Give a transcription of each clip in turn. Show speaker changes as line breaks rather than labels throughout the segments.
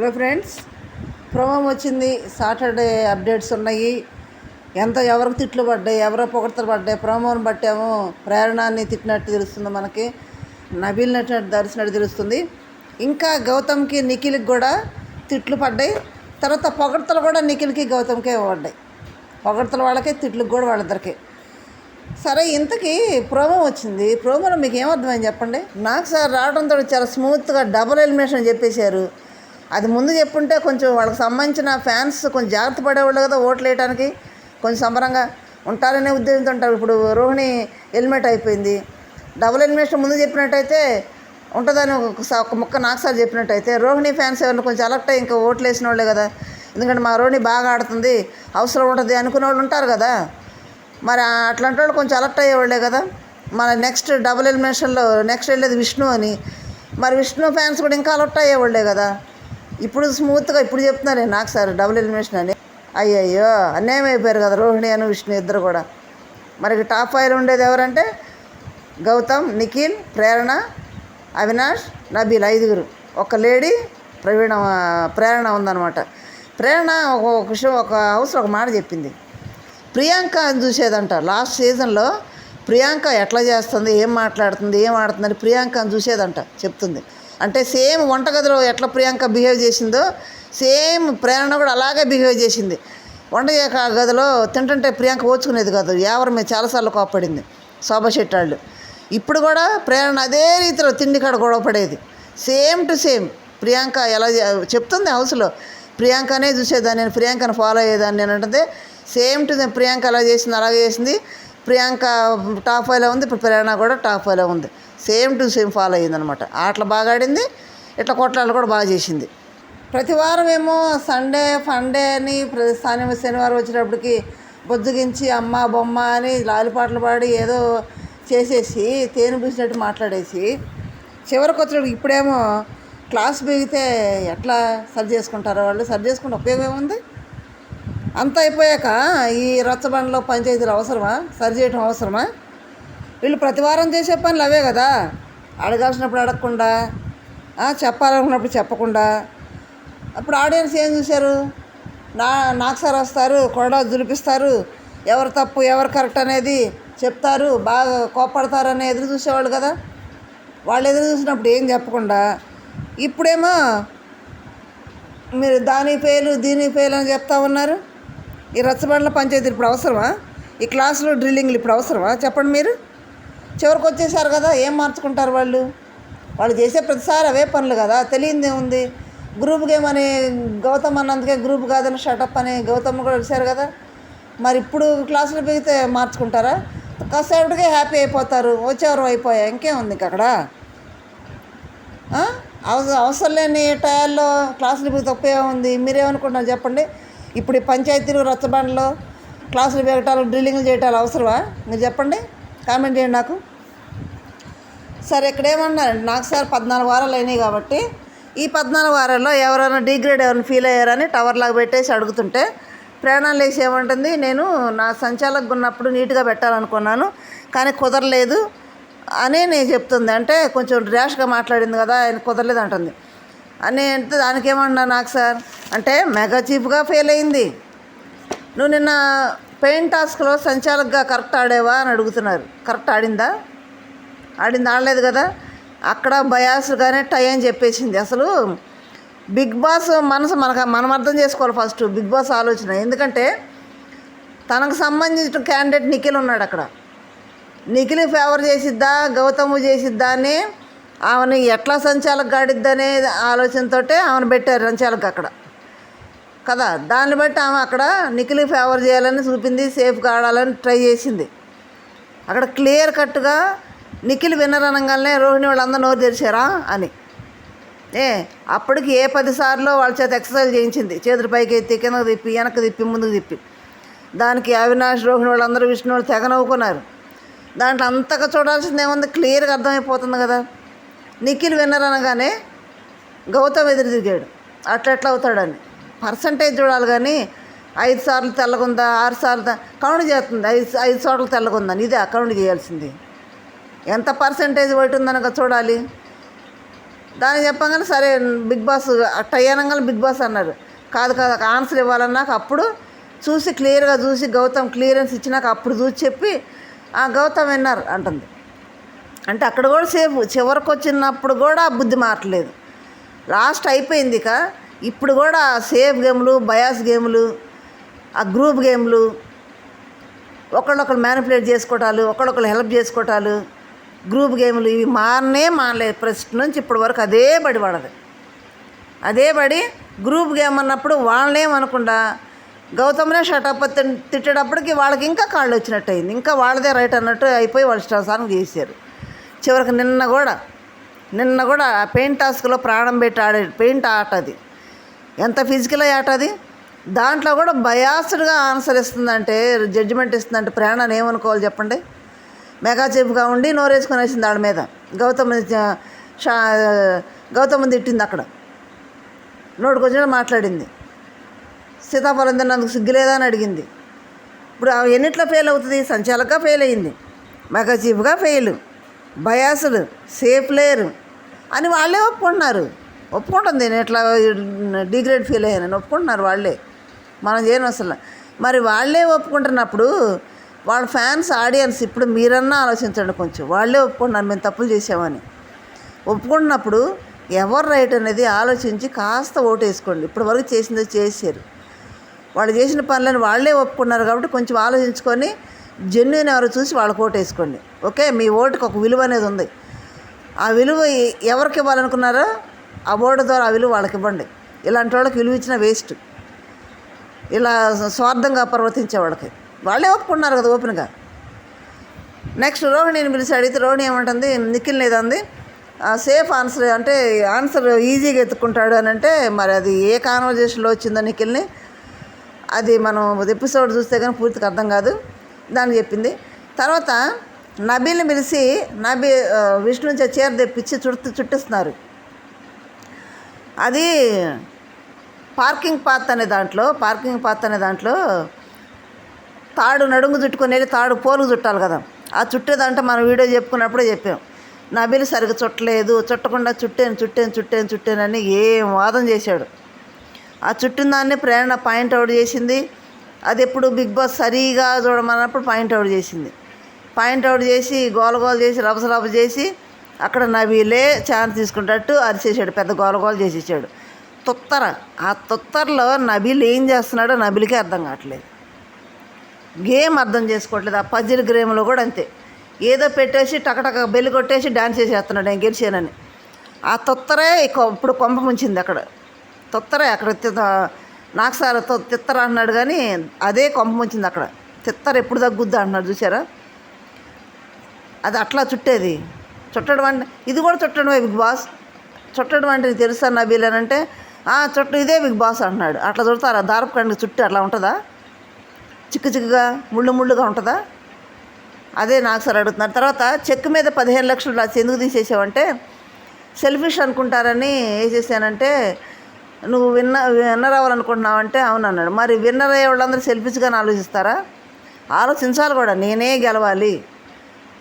Hello friends promo వచ్చింది. Saturday updates ఉన్నాయి. ఎంత ఎవరికి తిట్లు పడ్డాయి ఎవరో పొగడతలు పడ్డాయి ప్రోమోని బట్టేమో ప్రేరణాన్ని తిట్టినట్టు తెలుస్తుంది మనకి. నబీల్ నటినట్టు తెలుస్తుంది. ఇంకా గౌతమ్కి నిఖిల్కి కూడా తిట్లు పడ్డాయి. తర్వాత పొగడతలు కూడా నిఖిల్కి గౌతమ్కే పడ్డాయి. పొగడతలు వాళ్ళకే తిట్లకు కూడా వాళ్ళిద్దరికి. సరే ఇంతకీ ప్రోమో వచ్చింది. ప్రోమోలో మీకు ఏమర్థమైంది చెప్పండి? నాకు సార్ రావడంతో చాలా స్మూత్గా డబుల్ ఎలిమినేషన్ అని చెప్పేశారు. అది ముందు చెప్పుంటే కొంచెం వాళ్ళకి సంబంధించిన ఫ్యాన్స్ కొంచెం జాగ్రత్త పడేవాళ్ళు కదా ఓట్లు వేయడానికి కొంచెం సంబరంగా ఉంటారనే ఉద్దేశంతో ఉంటారు. ఇప్పుడు రోహిణి హెల్మెట్ అయిపోయింది. డబుల్ ఎలిమినేషన్ ముందు చెప్పినట్టయితే ఉంటుందని ఒక స- ఒక ముక్క నాకుసారి చెప్పినట్టయితే రోహిణి ఫ్యాన్స్ ఎవరిని కొంచెం అలర్ట్ ఇంకా ఓట్లు వేసిన వాళ్ళే కదా. ఎందుకంటే మా రోహిణి బాగా ఆడుతుంది అవసరం ఉంటుంది అనుకునే వాళ్ళు ఉంటారు కదా. మరి అట్లాంటి వాళ్ళు కొంచెం అలర్ట్ అయ్యేవాళ్ళే కదా. మన నెక్స్ట్ డబుల్ ఎలిమినేషన్లో నెక్స్ట్ వెళ్ళేది విష్ణు అని. మరి విష్ణు ఫ్యాన్స్ కూడా ఇంకా అలర్ట్ అయ్యేవాళ్ళే కదా. ఇప్పుడు స్మూత్గా ఇప్పుడు చెప్తున్నారే నాకు సార్ డబుల్ ఎలిమినేషన్ అని. అయ్యయ్యో అన్యాయం అయిపోయారు కదా రోహిణి అని విష్ణు ఇద్దరు కూడా. మరి టాప్ ఫైవ్ ఉండేది ఎవరంటే గౌతమ్ నిఖిల్ ప్రేరణ అవినాష్ నబీల్ ఐదుగురు. ఒక లేడీ ప్రవీణ ప్రేరణ ఉందన్నమాట. ప్రేరణ ఒక ఒక విషయం ఒక హౌస్ ఒక మాట చెప్పింది. ప్రియాంక అని చూసేదంట లాస్ట్ సీజన్లో ప్రియాంక ఎట్లా చేస్తుంది ఏం మాట్లాడుతుంది ఏం ఆడుతుందని ప్రియాంకని చూసేదంట చెప్తుంది. అంటే సేమ్ వంటగదిలో ఎట్లా ప్రియాంక బిహేవ్ చేసిందో సేమ్ ప్రేరణ కూడా అలాగే బిహేవ్ చేసింది. వంట చేయక గదిలో తింటుంటే ప్రియాంక ఓచుకునేది కాదు ఎవరి మీద చాలాసార్లు కోప్పడింది శోభశెట్టి వాళ్ళు ఇప్పుడు కూడా ప్రేరణ అదే రీతిలో తిండి కాడ గొడవ పడేది. సేమ్ టు సేమ్ ప్రియాంక ఎలా చెప్తుంది హౌస్లో ప్రియాంకనే చూసేదాన్ని నేను ప్రియాంకను ఫాలో అయ్యేదాన్ని నేను అంటే సేమ్ టు ప్రియాంక ఎలా చేసింది అలాగే చేసింది. ప్రియాంక టాప్ ఫైవ్లో ఉంది ఇప్పుడు ప్రేరణ కూడా టాప్ ఫైవ్లో ఉంది. సేమ్ టు సేమ్ ఫాలో అయ్యిందనమాట. ఆటలు బాగా ఆడింది ఇట్లా కొట్లాటలు కూడా బాగా చేసింది. ప్రతి వారం ఏమో సండే ఫండే అని ప్రతి శని శనివారం వచ్చినప్పటికి బొద్దుగించి అమ్మ బొమ్మ అని లాలిపాటలు పాడి ఏదో చేసేసి తేనె పూసినట్టు మాట్లాడేసి చివరికి వచ్చినప్పుడు ఇప్పుడేమో క్లాస్ బిగితే ఎట్లా సరి చేసుకుంటారో వాళ్ళు? సరి చేసుకుంటే ఉపయోగం ఏముంది? అంత అయిపోయాక ఈ రచ్చబండలో పంచాయతీలు అవసరమా? సరి చేయటం అవసరమా? వీళ్ళు ప్రతివారం చేసే పనులు అవే కదా? అడగాల్సినప్పుడు అడగకుండా చెప్పాలనుకున్నప్పుడు చెప్పకుండా. అప్పుడు ఆడియన్స్ ఏం చూశారు? నా నాకు సార్ వస్తారు కొడా దులిపిస్తారు ఎవరు తప్పు ఎవరు కరెక్ట్ అనేది చెప్తారు. బాగా కోప్పడతారు ఎదురు చూసేవాళ్ళు కదా? వాళ్ళు ఎదురు చూసినప్పుడు ఏం చెప్పకుండా. ఇప్పుడేమో మీరు దాని ఫెయిల్ దీని పేలు అని చెప్తా ఉన్నారు. ఈ రచ్చబండ్ల పంచాయతీ ఇప్పుడు అవసరమా? ఈ క్లాసులో డ్రిల్లింగ్లు ఇప్పుడు అవసరమా? చెప్పండి మీరు. చివరికి వచ్చేసారు కదా ఏం మార్చుకుంటారు వాళ్ళు? వాళ్ళు చేసే ప్రతిసారి అవే పనులు కదా తెలియంది ఏముంది? గ్రూప్ గేమ్ అని గౌతమ్ అన్నందుకే గ్రూప్ కాదని షటప్ అని గౌతమ్ కూడా వచ్చారు కదా. మరి ఇప్పుడు క్లాసులు పెరిగితే మార్చుకుంటారా? కాసేపటికే హ్యాపీ అయిపోతారు వచ్చేవారు అయిపోయా ఇంకేముంది ఉంది అక్కడ? అవసరం అవసరం లేని టయాల్లో క్లాసులు పెరిగితే తప్పే ఉంది. మీరేమనుకుంటున్నారు చెప్పండి? ఇప్పుడు ఈ పంచాయతీలు రచ్చబండలో క్లాసులు పెరగటాలు డ్రిల్లింగ్లు చేయటాలు అవసరమా? మీరు చెప్పండి. కామెంట్ చేయండి నాకు. సరే ఇక్కడ ఏమన్నారండి నాకు సార్ పద్నాలుగు వారాలు అయినాయి కాబట్టి ఈ పద్నాలుగు వారాల్లో ఎవరైనా డిగ్రేడ్ ఎవరైనా ఫీల్ అయ్యారని టవర్ లాగా పెట్టేసి అడుగుతుంటే ప్రేరణ వేసి ఏమంటుంది? నేను నా సంచాలకు ఉన్నప్పుడు నీట్గా పెట్టాలనుకున్నాను కానీ కుదరలేదు అని నేను చెప్తుంది. అంటే కొంచెం ర్యాష్గా మాట్లాడింది కదా ఆయన కుదరలేదు అంటుంది. అని అంటే దానికి ఏమన్నా నాకు సార్? అంటే మెగా చీఫ్గా ఫెయిల్ అయింది. నువ్వు నిన్న పెయింట్ టాస్క్లో సంచాలకుగా కరెక్ట్ ఆడేవా అని అడుగుతున్నారు. కరెక్ట్ ఆడిందా? ఆడింది ఆడలేదు కదా? అక్కడ బయాస్గానే టై అని చెప్పేసింది. అసలు బిగ్ బాస్ మనసు మనకు మనం అర్థం చేసుకోవాలి ఫస్ట్ బిగ్ బాస్ ఆలోచన. ఎందుకంటే తనకు సంబంధించిన క్యాండిడేట్ నిఖిల్ ఉన్నాడు అక్కడ. నిఖిల్ ఫేవర్ చేసిద్దా? గౌతము చేసిద్దా? అని ఆమెను ఎట్లా సంచాలకు గాడిద్దనే ఆలోచనతోటే ఆమెను పెట్టారు సంచాలకు అక్కడ. కదా? దాన్ని బట్టి ఆమె అక్కడ నిఖిలి ఫేవర్ చేయాలని చూపింది సేఫ్గా ఆడాలని ట్రై చేసింది. అక్కడ క్లియర్ కట్గా నిఖిల్ విన్నర్ అనగానే రోహిణి వాళ్ళందరూ నోరు తెరిచారా అని. ఏ అప్పటికి ఏ పదిసార్లు వాళ్ళ చేత ఎక్సర్సైజ్ చేయించింది. చేతులు పైకి ఎత్తి కిందకు తిప్పి వెనక్కి తిప్పి ముందుకు తిప్పి. దానికి అవినాష్ రోహిణి వాళ్ళందరూ విష్ణు వాళ్ళు తెగ నవ్వుకున్నారు. దాంట్లో అంతగా చూడాల్సింది ఏముంది? క్లియర్గా అర్థమైపోతుంది కదా. నిఖిల్ విన్నర్ అనగానే గౌతమ్ ఎదురు తిరిగాడు అట్లట్లా అవుతాడని. పర్సంటేజ్ చూడాలి కానీ ఐదు సార్లు తెల్లగుందా ఆరు సార్లు కౌంట్ చేస్తుంది. ఐదు ఐదు సార్లు తెల్లగుందని ఇదే కౌంట్ చేయాల్సింది. ఎంత పర్సంటేజ్ ఒకటి ఉందనక చూడాలి. దాన్ని చెప్పగానే సరే బిగ్ బాస్ అట్టయ్యానంగానే బిగ్ బాస్ అన్నారు కాదు కాదు ఆన్సర్ ఇవ్వాలన్నాక అప్పుడు చూసి క్లియర్గా చూసి గౌతమ్ క్లియరెన్స్ ఇచ్చినాక అప్పుడు చూసి చెప్పి ఆ గౌతమ్ విన్నారు అంటుంది. అంటే అక్కడ కూడా సేఫ్ చివరికి వచ్చినప్పుడు కూడా ఆ బుద్ధి మారట్లేదు. లాస్ట్ అయిపోయింది ఇక. ఇప్పుడు కూడా సేఫ్ గేమ్లు బయాస్ గేమ్లు ఆ గ్రూప్ గేమ్లు ఒకళ్ళొకళ్ళు మ్యానిపులేట్ చేసుకోవటాలు ఒకళ్ళొకళ్ళు హెల్ప్ చేసుకోవటాలు గ్రూప్ గేమ్లు ఇవి మారనే మానలేదు ఫస్ట్ నుంచి ఇప్పటి వరకు అదే బడి పడదు అదే బడి గ్రూప్ గేమ్ అన్నప్పుడు వాళ్ళనేమనకుండా గౌతమ్నే షటప్ తిట్టేటప్పటికి వాళ్ళకి ఇంకా కాళ్ళు వచ్చినట్టు అయింది ఇంకా వాళ్ళదే రైట్ అన్నట్టు అయిపోయి వాళ్ళు ఇష్టానుసారం చేశారు. చివరికి నిన్న కూడా నిన్న కూడా ఆ పెయింట్ టాస్క్లో ప్రాణం పెట్టి ఆడే పెయింట్ ఆట అది. ఎంత ఫిజికల్ ఆట అది? దాంట్లో కూడా బయాస్డ్గా ఆన్సర్ ఇస్తుందంటే జడ్జిమెంట్ ఇస్తుందంటే ప్రాణాన్ని ఏమనుకోవాలి చెప్పండి? మెగా చీఫ్గా ఉండి నోరేసుకొని వేసింది ఆడ మీద. గౌతమ్ షా గౌతమ్ తిట్టింది అక్కడ. నోటికొచ్చిన మాట్లాడింది. సీతాఫలం తిన్నందుకు సిగ్గులేదా అని అడిగింది. ఇప్పుడు ఎన్నిట్లో ఫెయిల్ అవుతుంది? సంచాలకగా ఫెయిల్ అయింది. మెగా చీఫ్గా ఫెయిల్. బయాసులు సేఫ్ లేరు అని వాళ్ళే ఒప్పుకుంటున్నారు. ఒప్పుకుంటుంది నేను ఇట్లా డిగ్రేడ్ ఫీల్ అయ్యానని ఒప్పుకుంటున్నారు వాళ్ళే. మనం చేయను అసలు. మరి వాళ్ళే ఒప్పుకుంటున్నప్పుడు వాళ్ళ ఫ్యాన్స్ ఆడియన్స్ ఇప్పుడు మీరన్నా ఆలోచించండి కొంచెం. వాళ్ళే ఒప్పుకుంటున్నారు మేము తప్పులు చేసామని. ఒప్పుకుంటున్నప్పుడు ఎవరు రైట్ అనేది ఆలోచించి కాస్త ఓటు వేసుకోండి. ఇప్పటి వరకు చేసింది చేశారు. వాళ్ళు చేసిన పనులను వాళ్ళే ఒప్పుకున్నారు కాబట్టి కొంచెం ఆలోచించుకొని జెన్యున్ ఎవరు చూసి వాళ్ళకి ఓటు వేసుకోండి. ఓకే? మీ ఓటుకి ఒక విలువ అనేది ఉంది. ఆ విలువ ఎవరికి ఇవ్వాలనుకున్నారో ఆ ఓటు ద్వారా ఆ విలువ వాళ్ళకి ఇవ్వండి. ఇలాంటి వాళ్ళకి విలువ ఇచ్చిన వేస్ట్ ఇలా స్వార్థంగా ప్రవర్తించే వాళ్ళకి. వాళ్ళే ఒప్పుకున్నారు కదా ఓపెన్గా. నెక్స్ట్ రోహిణిని పిలిచి అడిగితే రోహిణి ఏమంటుంది? నిఖిల్ లేదంది సేఫ్ ఆన్సర్ అంటే ఆన్సర్ ఈజీగా ఎత్తుకుంటాడు అని అంటే మరి అది ఏ కాన్వర్జేషన్లో వచ్చిందో నిఖిల్ని అది మనం ఎపిసోడ్ చూస్తే కానీ పూర్తిగా అర్థం కాదు. దాన్ని చెప్పింది. తర్వాత నబీని పిలిచి నబీ విష్ణు నుంచి చీర తెప్పించి చుట్టు చుట్టిస్తున్నారు. అది పార్కింగ్ పాత్ అనే దాంట్లో పార్కింగ్ పాత్ అనే దాంట్లో తాడు నడుము చుట్టుకొని వెళ్ళి తాడు పోలు చుట్టాలి కదా. ఆ చుట్టేదంటే మనం వీడియో చెప్పుకున్నప్పుడే చెప్పాం. నబీలు సరిగ్గా చుట్టలేదు చుట్టకుండా చుట్టాను చుట్టాను చుట్టాను చుట్టానని ఏం వాదం చేశాడు. ఆ చుట్టిన దాన్ని ప్రేరణ పాయింట్ అవుట్ చేసింది. అది ఎప్పుడు బిగ్ బాస్ సరిగా చూడమన్నప్పుడు పాయింట్ అవుట్ చేసింది. పాయింట్ అవుట్ చేసి గోల చేసి రభస రభస చేసి అక్కడ నవీలే ఛాన్స్ తీసుకుంటట్టు అరిచేసాడు పెద్ద గోల గోల చేసేసాడు. తొత్తర ఆ తొత్తరలో నబీల్ ఏం చేస్తున్నాడో నబీలకే అర్థం కావట్లేదు. గేమ్ అర్థం చేసుకోవట్లేదు ఆ పజిల్ గేమ్లో కూడా అంతే. ఏదో పెట్టేసి టకటక బెల్లి కొట్టేసి డాన్స్ చేసేస్తున్నాడు నేను గెలిచానని. ఆ తొత్తరే ఇప్పుడు కొంప ముంచింది అక్కడ. తొత్తరే అక్కడ తి- నాకు తిత్తర అంటున్నాడు కానీ అదే కొంప వచ్చింది అక్కడ. తిత్తర ఎప్పుడు తగ్గుద్ది అంటున్నాడు చూసారా అది అట్లా చుట్టేది. చుట్టడం అంటే ఇది కూడా చుట్టడమే బిగ్ బాస్. చుట్టడం అంటే తెలుసా నబీల్ అని అంటే చుట్ట ఇదే బిగ్ బాస్ అంటున్నాడు అట్లా చుడతారా? దారపు కండి చుట్టూ అట్లా ఉంటుందా? చిక్కు చిక్కుగా ముళ్ళు ముళ్ళుగా ఉంటుందా? అదే నాకు సార్ అడుగుతున్నారు తర్వాత చెక్ మీద పదిహేను లక్షలు రాసి ఎందుకు తీసేసావంటే సెల్ఫిష్ అనుకుంటారని వేసేసానంటే నువ్వు విన్న విన్నర్ అవ్వాలనుకుంటున్నావంటే అవును అన్నాడు మరి విన్నర్ అయ్యే వాళ్ళందరూ సెల్ఫిష్గానే ఆలోచిస్తారా? ఆలోచించాలి కూడా. నేనే గెలవాలి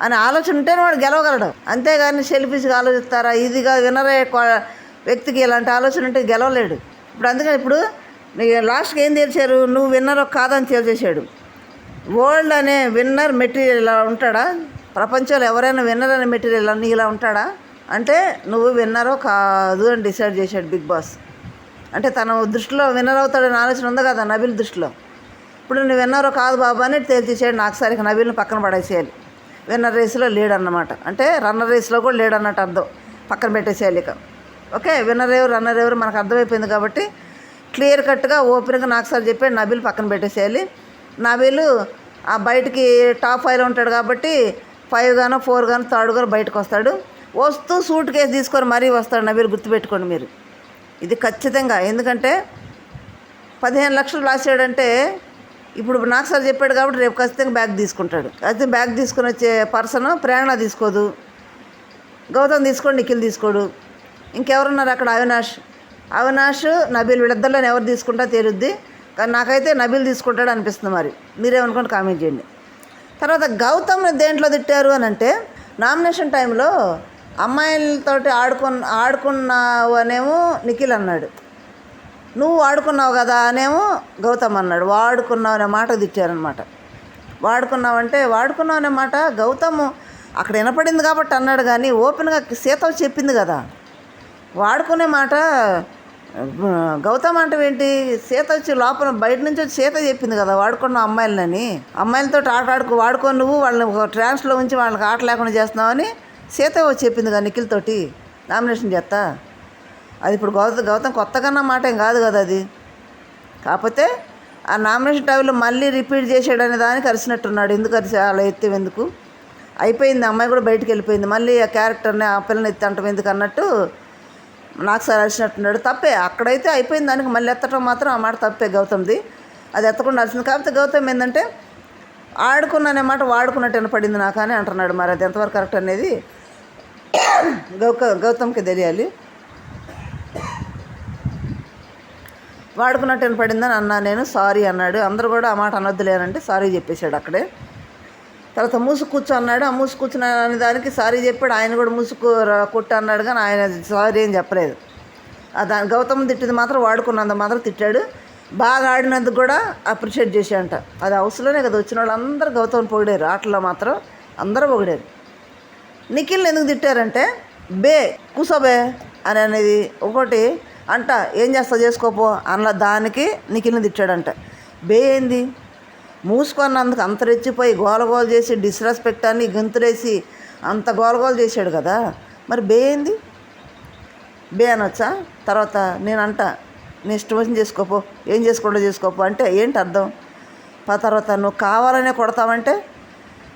అని ఆలోచన ఉంటేనే వాడు గెలవగలడు. అంతేగాని సెల్ఫిష్గా ఆలోచిస్తారా? ఇదిగా విన్నర్ అయ్యే వ్యక్తికి ఇలాంటి ఆలోచన ఉంటే గెలవలేడు. ఇప్పుడు అందుకని ఇప్పుడు నీ లాస్ట్కి ఏం తెలిసారు నువ్వు విన్నర్ కాదని తేల్చేశాడు. వరల్డ్ అనే విన్నర్ మెటీరియల్ ఇలా ఉంటాడా? ప్రపంచంలో ఎవరైనా విన్నర్ అనే మెటీరియల్ అన్నీ ఇలా ఉంటాడా? అంటే నువ్వు విన్నరో కాదు అని డిసైడ్ చేశాడు బిగ్ బాస్. అంటే తన దృష్టిలో విన్నర్ అవుతాడని ఆలోచన ఉంది కదా నబీల్ దృష్టిలో? ఇప్పుడు నువ్వు విన్నరో కాదు బాబా అని తేల్చేసాడు నాకు సరికి నబిల్ని పక్కన పడేసేయాలి. విన్నర్ రేస్లో లేడన్నమాట. అంటే రన్నర్ రేస్లో కూడా లేడన్నట్టు అర్థం. పక్కన పెట్టేసేయాలి ఇక. ఓకే? విన్నర్ ఎవరు రన్నర్ ఎవరు మనకు అర్థమైపోయింది కాబట్టి క్లియర్ కట్గా ఓపెన్గా నాకు సార్ చెప్పాడు నబిల్ పక్కన పెట్టేసేయాలి. నబీలు ఆ బయటికి టాప్ ఫైవ్లో ఉంటాడు కాబట్టి ఫైవ్ గానో ఫోర్ గానో థర్డ్ గానో బయటకు వస్తాడు. వస్తూ సూట్ కేసు తీసుకొని మరీ వస్తాడు నబీలు గుర్తుపెట్టుకోండి మీరు. ఇది ఖచ్చితంగా. ఎందుకంటే పదిహేను లక్షలు రాసాడంటే ఇప్పుడు నాకు సార్ చెప్పాడు కాబట్టి రేపు ఖచ్చితంగా బ్యాగ్ తీసుకుంటాడు. అయితే బ్యాగ్ తీసుకుని వచ్చే పర్సన్ ప్రేరణ తీసుకోదు. గౌతమ్ తీసుకోడు నిఖిల్ తీసుకోడు. ఇంకెవరున్నారు అక్కడ? అవినాష్. అవినాష్ నబీల్ వీళ్ళిద్దరిలో ఎవరు తీసుకుంటా తేలుద్ది? కానీ నాకైతే నబీల్ తీసుకుంటాడు అనిపిస్తుంది మరి. మీరేమనుకోండి కామెంట్ చేయండి. తర్వాత గౌతమ్ని దేంట్లో తిట్టారు అని అంటే నామినేషన్ టైంలో అమ్మాయిలతోటి ఆడుకున్న ఆడుకున్నావు అనేమో నిఖిల్ అన్నాడు. నువ్వు వాడుకున్నావు కదా అనేమో గౌతమ్ అన్నాడు. వాడుకున్నావు అనే మాట తిట్టారనమాట వాడుకున్నావంటే వాడుకున్నావు అనే మాట గౌతమ్ అక్కడ వినపడింది కాబట్టి అన్నాడు కానీ ఓపెన్గా సీత వచ్చి చెప్పింది కదా. వాడుకునే మాట గౌతమ్ అంటే ఏంటి? సీత వచ్చి లోపల బయట నుంచి వచ్చి సీత చెప్పింది కదా వాడుకున్నావు అమ్మాయిలని. అమ్మాయిలతో ఆట ఆడుకు వాడుకో నువ్వు వాళ్ళని ట్రాన్స్లో ఉంచి వాళ్ళకి ఆట లేకుండా చేస్తున్నావని అని వచ్చి చెప్పింది నిఖిల్తోటి నిఖిల్ తోటి నామినేషన్ చేస్తా. అది ఇప్పుడు గౌతమ్ గౌతమ్ కొత్తగా మాట ఏం కాదు కదా అది. కాకపోతే ఆ నామినేషన్ టైంలో మళ్ళీ రిపీట్ చేసాడనే దానికి అరిసినట్టున్నాడు. ఎందుకు అరిసి అలా ఎత్తే ఎందుకు? అయిపోయింది అమ్మాయి కూడా బయటికి వెళ్ళిపోయింది. మళ్ళీ ఆ క్యారెక్టర్ని ఆ పిల్లని ఎత్తి అంటాం ఎందుకు అన్నట్టు నాకు సార్ అరిచినట్టున్నాడు తప్పే అక్కడైతే అయిపోయింది దానికి మళ్ళీ ఎత్తటం మాత్రం ఆ మాట తప్పే గౌతమ్ది. అది ఎత్తకుండా అరిచింది కాకపోతే గౌతమ్ ఏంటంటే ఆడుకున్ననే మాట వాడుకున్నట్టు వినపడింది నాకు అని అంటున్నాడు మరి. అది ఎంతవరకు కరెక్ట్ అనేది గౌక గౌతమ్కి తెలియాలి. వాడుకున్నట్టు వినపడిందని అన్నా నేను సారీ అన్నాడు. అందరూ కూడా ఆ మాట అనొద్దులేనంటే సారీ చెప్పేశాడు అక్కడే. తర్వాత మూసు కూర్చో అన్నాడు. ఆ మూసు కూర్చున్న అనే దానికి సారీ చెప్పాడు. ఆయన కూడా మూసుకు కొట్టు అన్నాడు కానీ ఆయన సారీ ఏం చెప్పలేదు. దాని గౌతమ్ తిట్టింది మాత్రం వాడుకున్నందుకు మాత్రం తిట్టాడు. బాగా ఆడినందుకు కూడా అప్రిషియేట్ చేశాడంట. అది హౌస్లోనే కదా వచ్చిన వాళ్ళందరూ గౌతమ్ పొగిడారు. ఆటలో మాత్రం అందరూ పొగిడారు. నిఖిల్ని ఎందుకు తిట్టారంటే బే కూసోబే అని అనేది ఒకటి. అంట ఏం చేస్తావు చేసుకోపో అన్న దానికి నిఖిల్ని తిట్టాడంట. బే ఏంది? మూసుకున్నందుకు అంత రెచ్చిపోయి గోలగోలు చేసి డిస్రెస్పెక్ట్ అని గంతులేసి అంత గోలగోలు చేశాడు కదా. మరి బే ఏంది? బే అనొచ్చా? తర్వాత నేను అంట నీ ఇష్టం వచ్చిన చేసుకోపో ఏం చేసుకోండో చేసుకోపో అంటే ఏంటి అర్థం? ఆ తర్వాత నువ్వు కావాలనే కొడతావంటే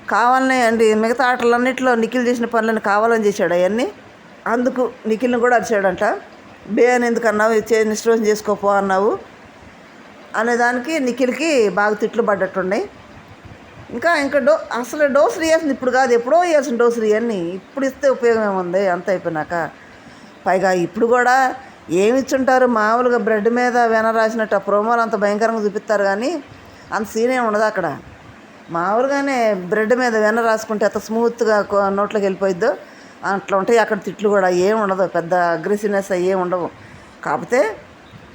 కావాలనే అండి. మిగతా ఆటలన్నింటిలో నిఖిల్ చేసిన పనులను కావాలని చేశాడు అవన్నీ. అందుకు నిఖిల్ని కూడా అరిచాడంట. బే అని ఎందుకు అన్నావు? చే నిష్ఠం చేసుకోపో అన్నావు. అనేదానికి నిఖిల్కి బాగా తిట్లు పడ్డట్టున్నాయి. ఇంకా ఇంకా డో అసలు డోసులు ఇవ్వాల్సింది ఇప్పుడు కాదు. ఎప్పుడో వేయాల్సిన డోసులు ఇవన్నీ ఇప్పుడు ఇస్తే ఉపయోగం ఏముంది? అంత అయిపోయినాక. పైగా ఇప్పుడు కూడా ఏమి ఇచ్చుంటారు మామూలుగా బ్రెడ్ మీద వెన రాసినట్టు ఆ ప్రోమోలు అంత భయంకరంగా చూపిస్తారు కానీ అంత సీన్ ఏమి ఉండదు అక్కడ. మామూలుగానే బ్రెడ్ మీద వెన రాసుకుంటే ఎంత స్మూత్గా నోట్లోకి వెళ్ళిపోయిద్దో అట్లా ఉంటాయి. అక్కడ తిట్లు కూడా ఏం ఉండదు పెద్ద అగ్రెసివ్నెస్ అవి ఏమి ఉండవు. కాకపోతే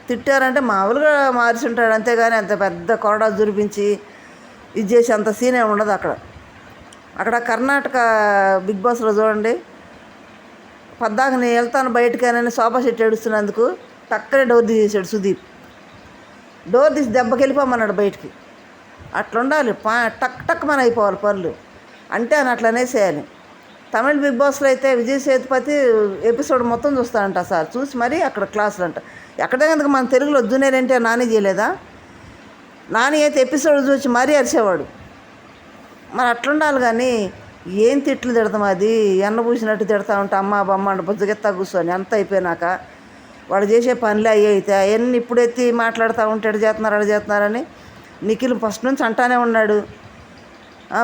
తిట్టారంటే మామూలుగా మార్చి ఉంటాడు. అంతేగాని అంత పెద్ద కొరడా జురిపించి ఇది చేసి అంత సీన్ ఏమి ఉండదు అక్కడ. అక్కడ కర్ణాటక బిగ్ బాస్లో చూడండి. పద్దాక నేను వెళ్తాను బయటకేనని సోఫా సెట్ ఏడుస్తున్నందుకు టక్కనే డోర్ తీసేసాడు సుదీప్. డోర్ తీసి దెబ్బకి వెళ్ళిపోమన్నాడు బయటికి. అట్లుండాలి. పా టక్ టక్ మన అయిపోవాలి పనులు. అంటే అని అట్లా అనేసేయాలి. తమిళ బిగ్ బాస్లో అయితే విజయ్ సేతుపతి ఎపిసోడ్ మొత్తం చూస్తాడంట సార్. చూసి మరీ అక్కడ క్లాసులు అంట ఎక్కడే కనుక మన తెలుగులో వద్దునేరంటే నాని చేయలేదా? నాని అయితే ఎపిసోడ్ చూసి మరీ అరిచేవాడు. మరి అట్లుండాలి కానీ ఏం తిట్లు తిడతాం అది? ఎన్న పూసినట్టు తిడతా ఉంటే అమ్మ బొమ్మ అంటే బుజ్జగెత్తా కూర్చొని అంత అయిపోయినాక వాడు చేసే పనులే అయ్యి అయితే అవన్నీ ఇప్పుడెత్తి మాట్లాడుతూ ఉంటాడు చేస్తున్నారు అడు చేస్తున్నారని నిఖిల్ ఫస్ట్ నుంచి అంటానే ఉన్నాడు.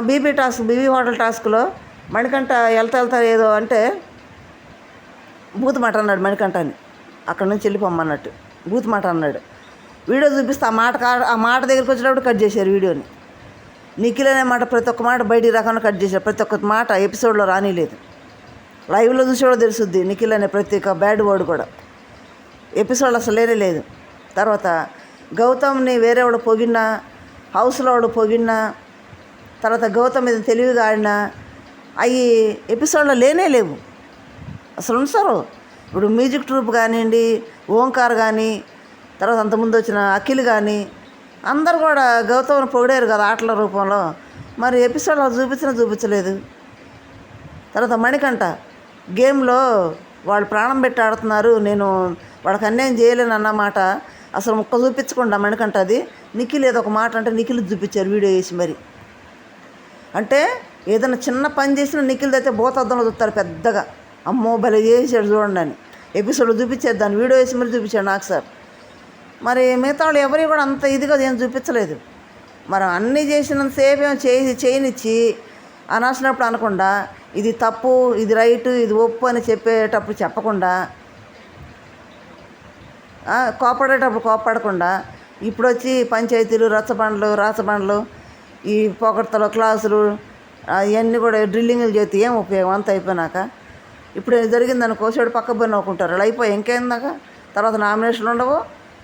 బీబీ టాస్క్ బీబీ హోటల్ టాస్క్లో మణికంఠ వెళ్తా వెళ్తా ఏదో అంటే బూత్ మాట అన్నాడు మణికంఠ అని. అక్కడ నుంచి వెళ్ళిపోమ్మన్నట్టు. బూత్ మాట అన్నాడు. వీడియో చూపిస్తే ఆ మాట కా- ఆ మాట దగ్గరికి వచ్చినప్పుడు కట్ చేశారు వీడియోని. నిఖిల్ అనే మాట ప్రతి ఒక్క మాట బయటికి రాకుండా కట్ చేశారు. ప్రతి ఒక్క మాట ఎపిసోడ్లో రానిలేదు. లైవ్లో చూసి కూడా తెలుసుద్ది నిఖిల్ అనే ప్రతి ఒక్క బ్యాడ్ వర్డ్ కూడా. ఎపిసోడ్ అసలు లేనే లేదు. తర్వాత గౌతమ్ని వేరేవాడు పొగిడినా హౌస్లో వాడు పొగిడినా తర్వాత గౌతమ్ మీద తెలివిగా ఆడినా అవి ఎపిసోడ్లో లేనే లేవు. అసలు ఉంచారు. ఇప్పుడు మ్యూజిక్ ట్రూప్ కానివ్వండి ఓంకార్ కానీ తర్వాత అంతకుముందు వచ్చిన అఖిల్ కానీ అందరు కూడా గౌతమ్ని పొగిడారు కదా ఆటల రూపంలో. మరి ఎపిసోడ్లో చూపించినా చూపించలేదు. తర్వాత మణికంఠ గేమ్లో వాళ్ళు ప్రాణం పెట్టి ఆడుతున్నారు నేను వాళ్ళకి అన్యాయం చేయలేను అన్నమాట అసలు ముక్క చూపించకుండా మణికంఠ అది నిఖిల్ ఏదో ఒక మాట అంటే నిఖిల్ చూపించారు వీడియో వేసి మరి. అంటే ఏదైనా చిన్న పని చేసినా నిఖిల్ అయితే భూతద్దంలో చూస్తారు పెద్దగా. అమ్మో భలే చేసాడు చూడండి అని. ఎపిసోడ్ చూపించేది దాన్ని వీడియో వేసి మరి చూపించాడు నాకు సార్. మరి మిగతా వాళ్ళు ఎవరి కూడా అంత ఇదిగా ఏం చూపించలేదు. మరి అన్నీ చేసినంతసేపు ఏమో చేసి చేయనిచ్చి అనవసరప్పుడు అనకుండా ఇది తప్పు ఇది రైట్ ఇది ఒప్పు అని చెప్పేటప్పుడు చెప్పకుండా కోపడేటప్పుడు కోపడకుండా ఇప్పుడు వచ్చి పంచాయతీలు రచ్చబండ్లు రాచబండ్లు ఈ పొగడ్తలు క్లాసులు ఇవన్నీ కూడా డ్రిల్లింగ్లు చేస్తే ఏం ఉపయోగం? అంత అయిపోయినాక. ఇప్పుడు ఏది జరిగింది అనుకో చెడు పక్క పోయి నవ్వుకుంటారు. అలా అయిపోయి ఇంకేందాక? తర్వాత నామినేషన్ ఉండవు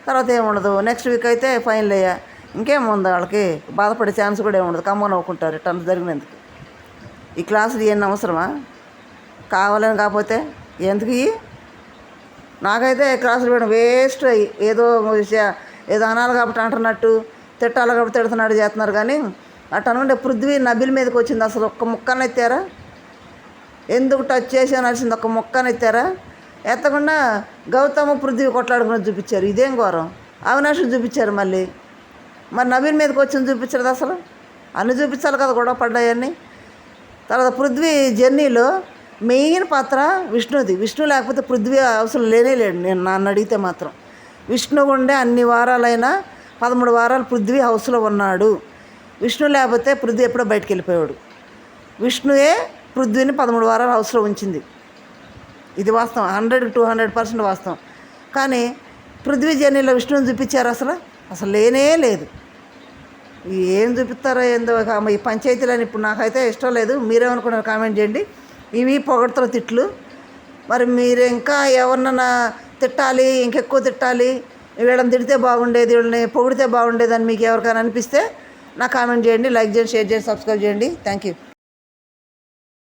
తర్వాత ఏముండదు నెక్స్ట్ వీక్ అయితే ఫైనల్ అయ్యా. ఇంకేముంది వాళ్ళకి? బాధపడే ఛాన్స్ కూడా ఏముండదు కమ్మని నవ్వుకుంటారు ఇట్లా జరిగినందుకు. ఈ క్లాసులు ఏం అవసరమా? కావాలని కాకపోతే ఎందుకు ఇవి నాకైతే క్లాసులు పెట్టడం వేస్ట్. అయ్యి ఏదో ఏదో అనాలి కాబట్టి అంటున్నట్టు తిట్టాలి కాబట్టి తిడుతున్నాడు చేస్తున్నారు కానీ అట్ట అనుకుంటే పృథ్వీ నబిల్ మీదకి వచ్చింది అసలు ఒక్క ముక్కన ఎత్తారా? ఎందుకు టచ్ చేసి అనాల్సింది ఒక్క ముక్కన ఎత్తారా? ఎత్తకుండా గౌతమ పృథ్వీ కొట్లాడుకుని చూపించారు. ఇదేం ఘోరం? అవినాష్ చూపించారు మళ్ళీ. మరి నవీన్ మీదకి వచ్చింది చూపించలేదు అసలు? అన్ని చూపించాలి కదా గొడవ పడ్డాయన్నీ తర్వాత పృథ్వీ జర్నీలో మెయిన్ పాత్ర విష్ణుది. విష్ణు లేకపోతే పృథ్వీ అవసరం లేనే లేడు. నేను నన్ను అడిగితే మాత్రం. విష్ణు ఉండే అన్ని వారాలైనా పదమూడు వారాలు పృథ్వీ హౌస్లో ఉన్నాడు. విష్ణు లేకపోతే పృథ్వీ ఎప్పుడో బయటికి వెళ్ళిపోయాడు విష్ణుయే పృథ్వీని పదమూడు వారాలు హౌస్లో ఉంచింది. ఇది వాస్తవం. హండ్రెడ్ టూ హండ్రెడ్ పర్సెంట్ వాస్తవం. కానీ పృథ్వీ జర్నీలో విష్ణుని చూపించారు అసలు? అసలు లేనే లేదు. ఏం చూపిస్తారో ఏందో ఈ ఈ పంచాయతీలని ఇప్పుడు నాకైతే ఇష్టం లేదు. మీరేమనుకున్నారు కామెంట్ చేయండి. ఇవి పొగడతల తిట్లు. మరి మీరు ఇంకా ఎవరినన్నా తిట్టాలి ఇంకెక్కువ తిట్టాలి వీళ్ళని తిడితే బాగుండేది వీళ్ళని పొగిడితే బాగుండేది అని మీకు ఎవరికైనా అనిపిస్తే నా కామెంట్ చేయండి లైక్ చేయండి షేర్ చేయండి సబ్స్క్రైబ్ చేయండి. Thank you.